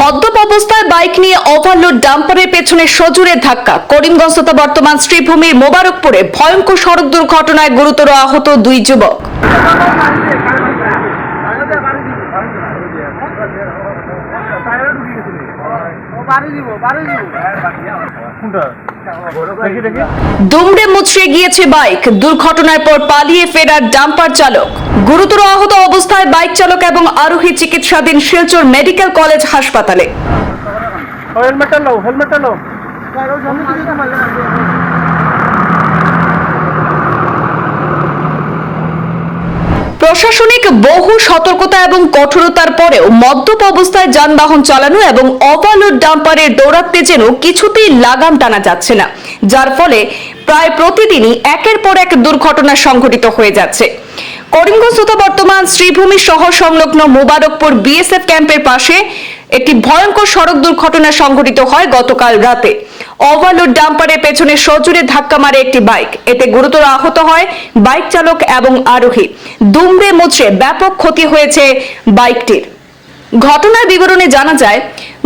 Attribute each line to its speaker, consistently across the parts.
Speaker 1: মদ্যপ অবস্থায় বাইক নিয়ে ওভারলোড ডাম্পারের পেছনে সজোরে ধাক্কা। করিমগঞ্জ তথা বর্তমান শ্রীভূমির মোবারকপুরে ভয়ঙ্কর সড়ক দুর্ঘটনায় গুরুতর আহত দুই যুবক। দুমড়ে মুচড়ে গিয়েছে বাইক। দুর্ঘটনার পর পালিয়ে ফেরার ডাম্পার চালক। গুরুতর আহত অবস্থায় বাইক চালক এবং আরোহী চিকিৎসাধীন শিলচর মেডিকেল কলেজ হাসপাতালে। প্রশাসনিক বহু সতর্কতা এবং কঠোরতার পরেও মদ্যপ অবস্থায় যানবাহন চালানো এবং ওভারলোড ডাম্পারের দৌরাত্মে যেন কিছুতেই লাগাম টানা যাচ্ছে না, যার ফলে প্রায় প্রতিদিনই একের পর এক দুর্ঘটনা সংঘটিত হয়ে যাচ্ছে। করিমগঞ্জ বর্তমান শ্রীভূমি শহর সংলগ্ন মোবারকপুর বিএসএফ ক্যাম্পের পাশে একটি ভয়ঙ্কর সড়ক দুর্ঘটনা সংঘটিত হয় গতকাল রাতে। ওভারলোড ডাম্পারের পেছনে সজোরে ধাক্কা মারে একটি বাইক। এতে গুরুতর আহত হয় বাইক চালক এবং আরোহী। দুমড়ে মুচড়ে ব্যাপক ক্ষতি হয়েছে বাইকটির। ঘটনার বিবরণে জানা যায়,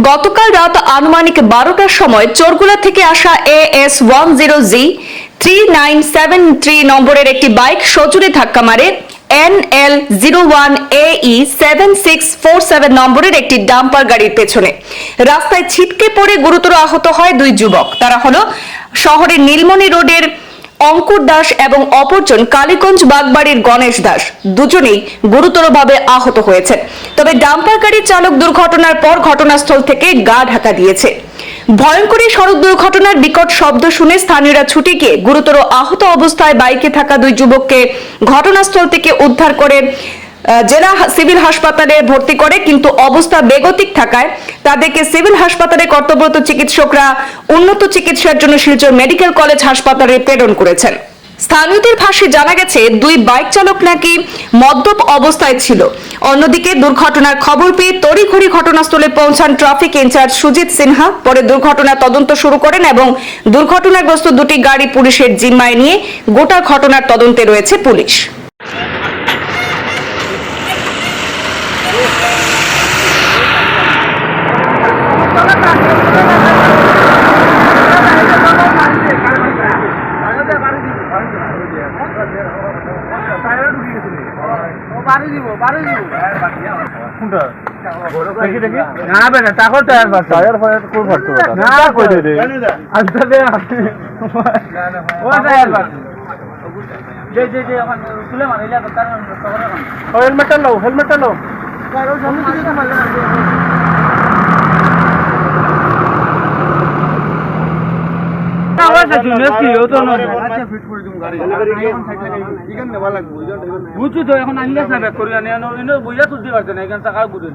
Speaker 1: গতকাল রাত আনুমানিক বারোটার সময় চোরগুলা থেকে আসা A S one zero G three nine seven three নম্বরের একটি বাইক সজোরে ধাক্কা মারে N L zero one A E seven six four seven নম্বরের একটি ডাম্পার গাড়ির পেছনে। রাস্তায় ছিটকে পড়ে গুরুতর আহত হয় দুই যুবক। তারা হলো শহরের নীলমণি রোডের অঙ্কুর দাস এবং অপরজন কালীগঞ্জ বাগবাড়ির গণেশ দাস। দুজনেই গুরুতরভাবে আহত হয়েছে। তবে ডাম্পার গাড়ির চালক দুর্ঘটনার পর ঘটনাস্থল থেকে গা ঢাকা দিয়েছে। ভয়ঙ্কর সড়ক দুর্ঘটনার বিকট শব্দ শুনে স্থানীয়রা ছুটে গিয়ে গুরুতর আহত অবস্থায় বাইকে থাকা দুই যুবককে ঘটনাস্থল থেকে উদ্ধার করে জেলা সিভিল হাসপাতালে ভর্তি করে, কিন্তু অবস্থা বেগতিক থাকায় তাদেরকে সিভিল হাসপাতালে কর্তব্যরত চিকিৎসকরা উন্নত চিকিৎসার জন্য শিলচর মেডিকেল কলেজ হাসপাতালে প্রেরণ করেছেন। স্থানীয়দের ভাষ্যে জানা গেছে, দুই বাইক চালক নাকি মদ্যপ অবস্থায় ছিল। অন্যদিকে দুর্ঘটনার খবর পেয়ে তড়িঘড়ি ঘটনাস্থলে পৌঁছান ট্রাফিক ইনচার্জ সুজিত সিনহা। পরে দুর্ঘটনার তদন্ত শুরু করেন এবং দুর্ঘটনাগ্রস্ত দুটি গাড়ি পুলিশের জিম্মায় নিয়ে গোটা ঘটনার তদন্তে রয়েছে পুলিশ।
Speaker 2: না বেটা ও
Speaker 3: হেলমেটটা নাও হেলমেটটা নাও
Speaker 2: কারও মারলে বুঝছি তো এখন আনলে না ব্যাক করি আনি বুঝা তুলতে পারছে না এখানে টাকা বুঝে